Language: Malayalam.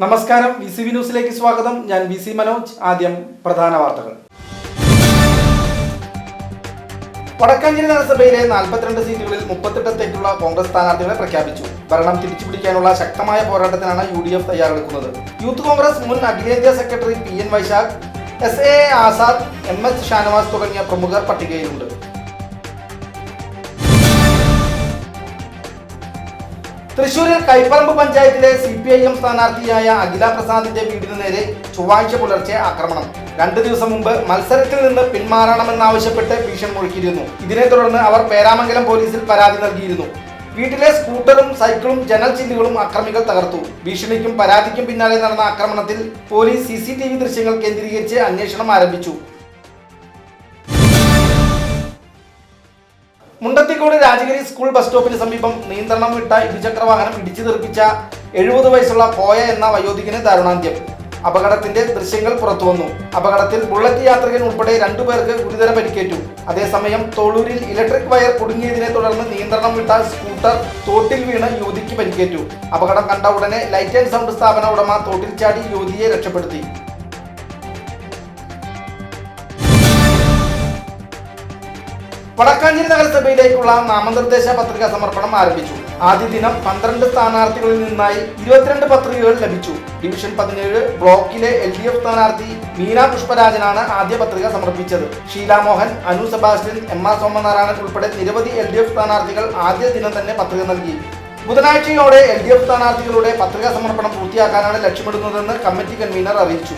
നമസ്കാരം. വി സി വി ന്യൂസിലേക്ക് സ്വാഗതം. ഞാൻ വി സി മനോജ്. ആദ്യം പ്രധാന വാർത്തകൾ. വടക്കാഞ്ചേരി നഗരസഭയിലെ നാൽപ്പത്തിരണ്ട് സീറ്റുകളിൽ മുപ്പത്തെട്ടത്തേക്കുള്ള കോൺഗ്രസ് സ്ഥാനാർത്ഥികളെ പ്രഖ്യാപിച്ചു. ഭരണം തിരിച്ചുപിടിക്കാനുള്ള ശക്തമായ പോരാട്ടത്തിനാണ് യു ഡി എഫ് തയ്യാറെടുക്കുന്നത്. യൂത്ത് കോൺഗ്രസ് മുൻ അഖിലേന്ത്യാ secretary P N Vaishakh S A Azad M S Shanavas തുടങ്ങിയ പ്രമുഖർ പട്ടികയിലുണ്ട്. തൃശൂരിൽ കൈപ്പറമ്പ് പഞ്ചായത്തിലെ സി പി ഐ എം സ്ഥാനാർത്ഥിയായ അഖില പ്രസാദിന്റെ വീടിന് നേരെ ചൊവ്വാഴ്ച പുലർച്ചെ ആക്രമണം. രണ്ടു ദിവസം മുമ്പ് മത്സരത്തിൽ നിന്ന് പിന്മാറണമെന്നാവശ്യപ്പെട്ട് ഭീഷണി മുഴക്കിയിരുന്നു. ഇതിനെ തുടർന്ന് അവർ പേരാമംഗലം പോലീസിൽ പരാതി നൽകിയിരുന്നു. വീട്ടിലെ സ്കൂട്ടറും സൈക്കിളും ജനൽ ചില്ലുകളും അക്രമികൾ തകർത്തു. ഭീഷണിക്കും പരാതിക്കും പിന്നാലെ നടന്ന ആക്രമണത്തിൽ police C C T V ദൃശ്യങ്ങൾ കേന്ദ്രീകരിച്ച് അന്വേഷണം ആരംഭിച്ചു. മുണ്ടത്തിക്കോട് രാജഗിരി സ്കൂൾ ബസ് സ്റ്റോപ്പിന് സമീപം നിയന്ത്രണം വിട്ട ഇരുചക്ര വാഹനം ഇടിച്ചു തെറിപ്പിച്ച എഴുപത് വയസ്സുള്ള കോയ എന്ന വയോധികന് ദാരുണാന്ത്യം. അപകടത്തിന്റെ ദൃശ്യങ്ങൾ പുറത്തുവന്നു അപകടത്തിൽ ബുള്ളറ്റ് യാത്രികൻ ഉൾപ്പെടെ രണ്ടുപേർക്ക് ഗുരുതര പരിക്കേറ്റു. അതേസമയം തോളൂരിൽ ഇലക്ട്രിക് വയർ കുടുങ്ങിയതിനെ തുടർന്ന് നിയന്ത്രണം വിട്ട സ്കൂട്ടർ തോട്ടിൽ വീണ് യുവതിക്ക് പരിക്കേറ്റു. അപകടം കണ്ട ഉടനെ ലൈറ്റ് ആൻഡ് സൗണ്ട് സ്ഥാപന ഉടമ തോട്ടിൽ ചാടി യുവതിയെ രക്ഷപ്പെടുത്തി. വടക്കാഞ്ചേരി നഗരസഭയിലേക്കുള്ള നാമനിർദ്ദേശ പത്രിക സമർപ്പണം ആരംഭിച്ചു. ആദ്യ ദിനം പന്ത്രണ്ട് സ്ഥാനാർത്ഥികളിൽ നിന്നായി ഇരുപത്തിരണ്ട് പത്രികകൾ ലഭിച്ചു. ഡിവിഷൻ പതിനേഴ് ബ്ലോക്കിലെ എൽ ഡി എഫ് സ്ഥാനാർത്ഥി മീന പുഷ്പരാജനാണ് ആദ്യ പത്രിക സമർപ്പിച്ചത്. Sheela Mohan Anu Sebastian M R Somanarayanan ഉൾപ്പെടെ നിരവധി എൽ ഡി എഫ് സ്ഥാനാർത്ഥികൾ ആദ്യ ദിനം തന്നെ പത്രിക നൽകി. ബുധനാഴ്ചയോടെ എൽ ഡി എഫ് സ്ഥാനാർത്ഥികളുടെ പത്രികാ സമർപ്പണം പൂർത്തിയാക്കാനാണ് ലക്ഷ്യമിടുന്നതെന്ന് കമ്മിറ്റി കൺവീനർ അറിയിച്ചു.